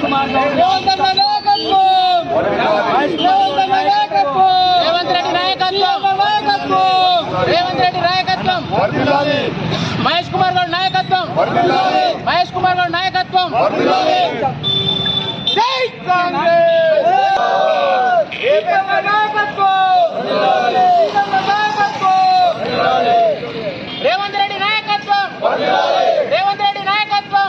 రేవంత్ రెడ్డి రేవంత్ రెడ్డి మహేష్ కుమార్ గారు నాయకత్వం. మహేష్ కుమార్ గారు నాయకత్వం రేవంత్ రెడ్డి నాయకత్వం. రేవంత్ రెడ్డి నాయకత్వం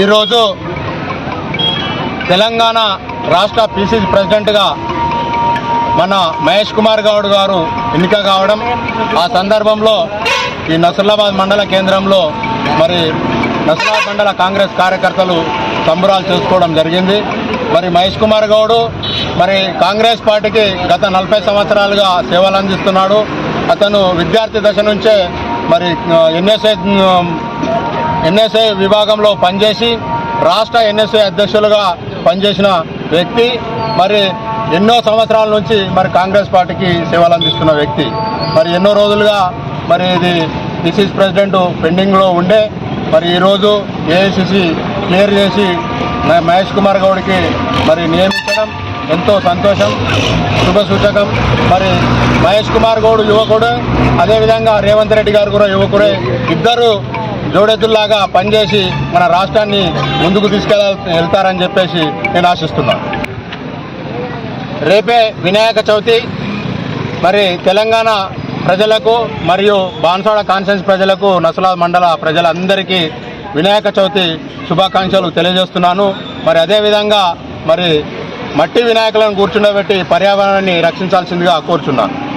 ఈరోజు తెలంగాణ రాష్ట్ర పిసిసి ప్రెసిడెంట్గా మన మహేష్ కుమార్ గౌడ్ గారు ఎన్నిక కావడం ఆ సందర్భంలో ఈ నసరులాబాద్ మండల కేంద్రంలో మరి నసరులాబాద్ మండల కాంగ్రెస్ కార్యకర్తలు సంబరాలు చేసుకోవడం జరిగింది. మరి మహేష్ కుమార్ గౌడ్ మరి కాంగ్రెస్ పార్టీకి గత నలభై సంవత్సరాలుగా సేవలు అందిస్తున్నాడు. అతను విద్యార్థి దశ నుంచే మరి ఎన్ఎస్ఏ ఎన్ఎస్ఏ విభాగంలో పనిచేసి రాష్ట్ర ఎన్ఎస్ఏ అధ్యక్షులుగా పనిచేసిన వ్యక్తి మరి ఎన్నో సంవత్సరాల నుంచి మరి కాంగ్రెస్ పార్టీకి సేవలు అందిస్తున్న వ్యక్తి. మరి ఎన్నో రోజులుగా మరి ఇది పిసిసి ప్రెసిడెంట్ పెండింగ్లో ఉండే. మరి ఈరోజు ఏఐసిసి క్లియర్ చేసి మహేష్ కుమార్ గౌడ్కి మరి నియమి ఎంతో సంతోషం శుభ సూచకం. మరి మహేష్ కుమార్ గౌడ్ యువకుడు అదేవిధంగా రేవంత్ రెడ్డి గారు కూడా యువకుడే. ఇద్దరు జోడెద్దుల్లాగా పనిచేసి మన రాష్ట్రాన్ని ముందుకు తీసుకెళ్ళ వెళ్తారని చెప్పేసి నేను ఆశిస్తున్నాను రేపే వినాయక చవితి. మరి తెలంగాణ ప్రజలకు మరియు బాన్సాడ కాన్ఫరెన్స్ ప్రజలకు నసలా మండల ప్రజలందరికీ వినాయక చవితి శుభాకాంక్షలు తెలియజేస్తున్నాను. మరి అదేవిధంగా మరి మట్టి వినాయకులను కూర్చుండబెట్టి పర్యావరణాన్ని రక్షించాల్సిందిగా కోరుచున్నాను.